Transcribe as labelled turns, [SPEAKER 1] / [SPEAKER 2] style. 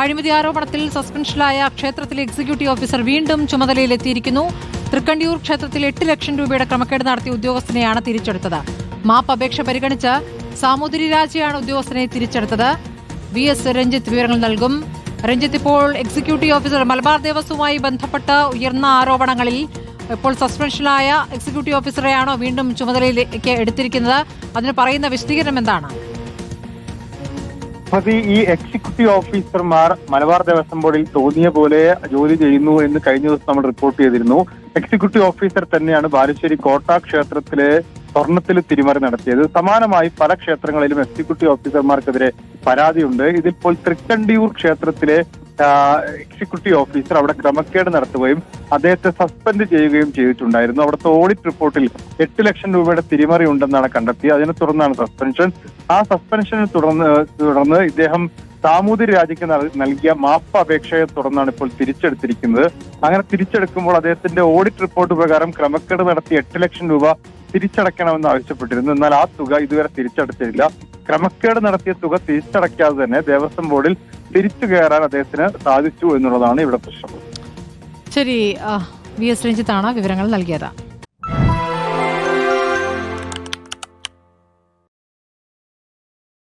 [SPEAKER 1] അഴിമതി ആരോപണത്തിൽ സസ്പെൻഷനിലായ ക്ഷേത്രത്തിലെ എക്സിക്യൂട്ടീവ് ഓഫീസർ വീണ്ടും ചുമതലയിലെത്തിയിരിക്കുന്നു. തൃക്കണ്ടിയൂർ ക്ഷേത്രത്തിൽ എട്ട് ലക്ഷം രൂപയുടെ ക്രമക്കേട് നടത്തിയ ഉദ്യോഗസ്ഥനെയാണ് തിരിച്ചെടുത്തത്. മാപ്പ് അപേക്ഷ പരിഗണിച്ച് സാമൂതിരി രാജയാണ് ഉദ്യോഗസ്ഥനെ തിരിച്ചെടുത്തത്. വി എസ് രഞ്ജിത്ത് വിവരങ്ങൾ നൽകും. രഞ്ജിത്ത് ഇപ്പോൾ എക്സിക്യൂട്ടീവ് ഓഫീസർ മലബാർ ദേവസ്വവുമായി ബന്ധപ്പെട്ട് ഉയർന്ന ആരോപണങ്ങളിൽ ഇപ്പോൾ സസ്പെൻഷനിലായ എക്സിക്യൂട്ടീവ് ഓഫീസറെയാണോ വീണ്ടും ചുമതലയിലേക്ക് എടുത്തിരിക്കുന്നത്? അതിന് പറയുന്ന വിശദീകരണം എന്താണ്?
[SPEAKER 2] മതി ഈ എക്സിക്യൂട്ടീവ് ഓഫീസർമാർ മലബാർ ദേവസ്വം ബോർഡിൽ തോന്നിയ പോലെ ജോലി ചെയ്യുന്നു എന്ന് കഴിഞ്ഞ ദിവസം നമ്മൾ റിപ്പോർട്ട് ചെയ്തിരുന്നു. എക്സിക്യൂട്ടീവ് ഓഫീസർ തന്നെയാണ് ബാലുശ്ശേരി കോട്ട ക്ഷേത്രത്തിലെ സ്വർണത്തിൽ തിരിമറി നടത്തിയത്. സമാനമായി പല ക്ഷേത്രങ്ങളിലും എക്സിക്യൂട്ടീവ് ഓഫീസർമാർക്കെതിരെ പരാതിയുണ്ട്. ഇതിപ്പോൾ തൃക്കണ്ടിയൂർ ക്ഷേത്രത്തിലെ എക്സിക്യൂട്ടീവ് ഓഫീസർ അവിടെ ക്രമക്കേട് നടത്തുകയും അദ്ദേഹത്തെ സസ്പെൻഡ് ചെയ്യുകയും ചെയ്തിട്ടുണ്ടായിരുന്നു. അവിടുത്തെ ഓഡിറ്റ് റിപ്പോർട്ടിൽ എട്ട് ലക്ഷം രൂപയുടെ തിരിമറി ഉണ്ടെന്നാണ് കണ്ടെത്തിയത് അതിനെ തുടർന്നാണ് സസ്പെൻഷൻ ആ സസ്പെൻഷനെ തുടർന്ന് തുടർന്ന് ഇദ്ദേഹം സാമൂതിരി രാജയ്ക്ക് നൽ- നൽകിയ മാപ്പ് അപേക്ഷയെ തുടർന്നാണ് ഇപ്പോൾ തിരിച്ചെടുത്തിരിക്കുന്നത്. അങ്ങനെ തിരിച്ചെടുക്കുമ്പോൾ അദ്ദേഹത്തിന്റെ ഓഡിറ്റ് റിപ്പോർട്ട് പ്രകാരം ക്രമക്കേട് നടത്തി എട്ട് ലക്ഷം രൂപ തിരിച്ചടയ്ക്കണമെന്ന് ആവശ്യപ്പെട്ടിരുന്നു. എന്നാൽ ആ തുക ഇതുവരെ തിരിച്ചടച്ചിട്ടില്ല. ക്രമക്കേട് നടത്തിയ തുക തിരിച്ചടയ്ക്കാതെ തന്നെ ദേവസ്വം ബോർഡിൽ തിരിച്ചു കയറാൻ അദ്ദേഹത്തിന് സാധിച്ചു എന്നുള്ളതാണ് ഇവിടെ പ്രശ്നം.
[SPEAKER 1] ശരി വി എസ് രഞ്ജിത്താണ് വിവരങ്ങൾ നൽകിയത്.